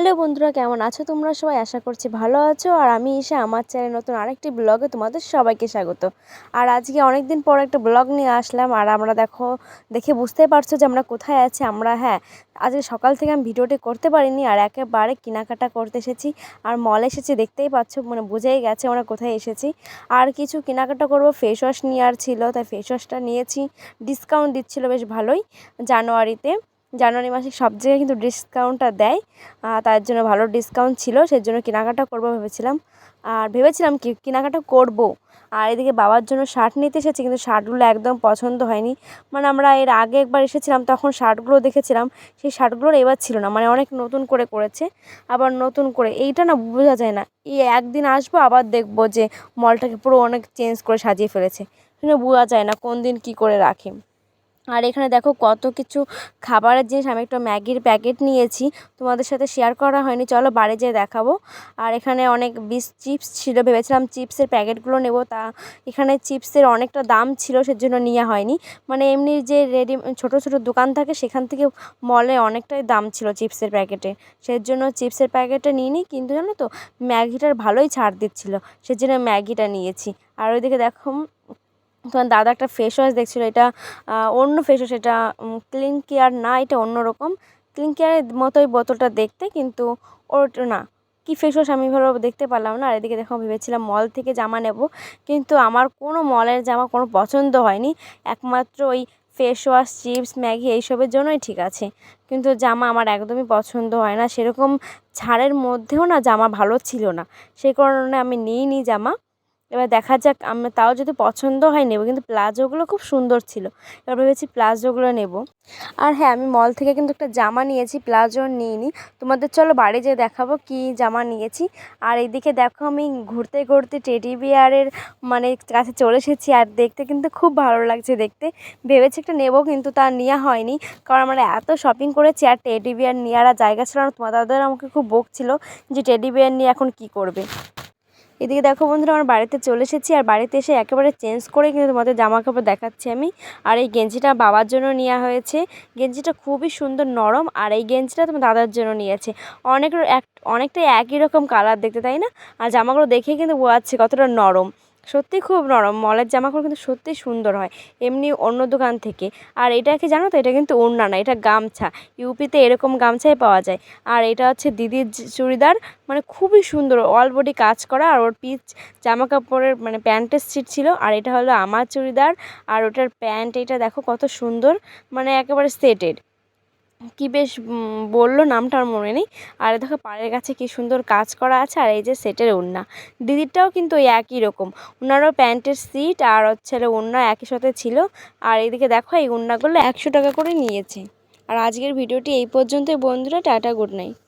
Hello বন্ধুরা, কেমন আছো তোমরা? সবাই আশা করছি ভালো আছো। আর আমি এসে আমার চ্যানেল নতুন আরেকটি ব্লগে তোমাদের সবাইকে স্বাগত। আর আজকে অনেক দিন পর একটা ব্লগ নিয়ে আসলাম। আর আমরা দেখো, দেখে বুঝতে পারছ যে আমরা কোথায় আছি। আমরা হ্যাঁ আজকে সকাল থেকে আমি ভিডিওটি করতে পারিনি আর একেবারে কেনাকাটা করতে এসেছি। আর মল এসেছি, দেখতেই পাচ্ছ মানে বুঝেই গেছে আমরা কোথায় এসেছি। আর কিছু কেনাকাটা করব ফেস ওয়াশ নেওয়ার ছিল, তাই ফেস ওয়াশটা নিয়েছি। ডিসকাউন্ট দিচ্ছিল বেশ ভালোই জানুয়ারিতে। জানুয়ারি মাসে সব জায়গায় কিন্তু ডিসকাউন্টটা দেয়। তার জন্য ভালো ডিসকাউন্ট ছিল সেই জন্য কেনাকাটা করব ভেবেছিলাম। আর ভেবেছিলাম কি, কেনাকাটা করব। আর এদিকে বাবার জন্য শার্ট নিতে এসেছি, কিন্তু শার্টগুলো একদম পছন্দ হয়নি। মানে আমরা এর আগে একবার এসেছিলাম, তখন শার্টগুলো দেখেছিলাম। সেই শার্টগুলোর এবার ছিল না মানে অনেক নতুন করে করেছে, আবার নতুন করে। এইটা না বোঝা যায় না, এই একদিন আসব, আবার দেখব যে মলটাকে পুরো অনেক চেঞ্জ করে সাজিয়ে ফেলেছে। বোঝা যায় না কোন দিন কী করে রাখে। আর এখানে দেখো কত কিছু খাবারের জিনিস। আমি একটা ম্যাগির প্যাকেট নিয়েছি, তোমাদের সাথে শেয়ার করা হয়নি। চলো বাড়ি যেয়ে দেখাবো। আর এখানে অনেক বিস চিপস ছিল, ভেবেছিলাম চিপসের প্যাকেটগুলো নেব। তা এখানে চিপসের অনেকটা দাম ছিল, সেজন্য নেওয়া হয়নি। মানে এমনি যে রেডি ছোটো ছোটো দোকান থাকে, সেখান থেকে মলে অনেকটাই দাম ছিল চিপসের প্যাকেটে। সেজন্য চিপসের প্যাকেটটা নিইনি, কিন্তু জানো তো, ম্যাগিটার ভালোই ছাড় দিচ্ছিল। সেজন্য ম্যাগিটা নিয়েছি। আর ওইদিকে দেখো তখন দাদা একটা ফেস ওয়াশ দেখছিলো, এটা অন্য ফেস ওয়াশ এটা ক্লিন কেয়ার না, এটা অন্য রকম। ক্লিন কেয়ারের মতোই বোতলটা দেখতে, কিন্তু ওটা না। কী ফেস ওয়াশ আমি ভালো দেখতে পারলাম না, আর এদিকে দেখো ভেবেছিলাম মল থেকে জামা নেব, কিন্তু আমার কোনো মলের জামা কোনো পছন্দ হয়নি। একমাত্র ওই ফেস ওয়াশ চিপস ম্যাগি এইসবের জন্যই ঠিক আছে। কিন্তু জামা আমার একদমই পছন্দ হয় না। সেরকম ছাড়ের মধ্যেও না জামা ভালো ছিল না। সেই কারণে আমি নিইনি জামা। এবার দেখা যাক আমি তাও যদি পছন্দ হয় নেব, কিন্তু প্লাজোগুলো খুব সুন্দর ছিল। এবার ভেবেছি প্লাজোগুলো নেব। আর হ্যাঁ আমি মল থেকে কিন্তু একটা জামা নিয়েছি, প্লাজো নিইনি। তোমাদের চলো বাড়ি যেয়ে দেখাবো কি জামা নিয়েছি। আর এইদিকে দেখো আমি ঘুরতে ঘুরতে টেডি বিয়ারের মানে কাছে চলে এসেছি, আর দেখতে কিন্তু খুব ভালো লাগছে দেখতে। ভেবেছি একটা নেব, কিন্তু তা নেওয়া হয়নি। কারণ আমরা এত শপিং করেছি, আর টেডি বিয়ার নেওয়ার জায়গা ছিল না। তোমার দাদারা আমাকে খুব বকছিল যে টেডি বিয়ার নিয়ে এখন কি করবে। এদিকে দেখো বন্ধুরা, আমার বাড়িতে চলে এসেছি আর বাড়িতে এসে একেবারে চেঞ্জ করে কিন্তু তোমাদের জামা কাপড় দেখাচ্ছি আমি। আর এই গেঞ্জিটা বাবার জন্য নেওয়া হয়েছে। গেঞ্জিটা খুবই সুন্দর নরম আর এই গেঞ্জিটা তোমার দাদার জন্য নিয়েছে। অনেক এক, অনেকটাই একই রকম কালার দেখতে, তাই না? আর জামাগুলো দেখে কিন্তু বোঝাচ্ছে কতটা নরম। সত্যিই খুব নরম। মলের জামাকাপড় কিন্তু সত্যি সুন্দর হয়। এমনি অন্য দোকান থেকে। আর এটাকে জানো তো? এটা কিন্তু ওড়না না, এটা গামছা। ইউপিতে এরকম গামছাই পাওয়া যায়। আর এটা হচ্ছে দিদির চুড়িদার। মানে খুবই সুন্দর। অল বডি কাজ করা। আর ওর পিচ জামা কাপড়ের মানে প্যান্টের সিট ছিল। আর এটা হলো আমার চুড়িদার। আর ওটার প্যান্ট এটা দেখো কত সুন্দর। মানে একেবারে সেটেড। কি বেশ বলল নামটা আর মনে নেই। আর দেখো, পাড়ের কাছে কি সুন্দর কাজ করা আছে, আর এই যে সেটের ওড়না। দিদিরটাও কিন্তু ওই একই রকম। ওনারও প্যান্টের সিট আর হচ্ছে ওড়না একই সাথে ছিল। আর এইদিকে দেখো, এই ওড়নাগুলো একশো টাকা করে নিয়েছে। আর আজকের ভিডিওটি এই পর্যন্তই বন্ধুরা, টাটা, গুড নাইট।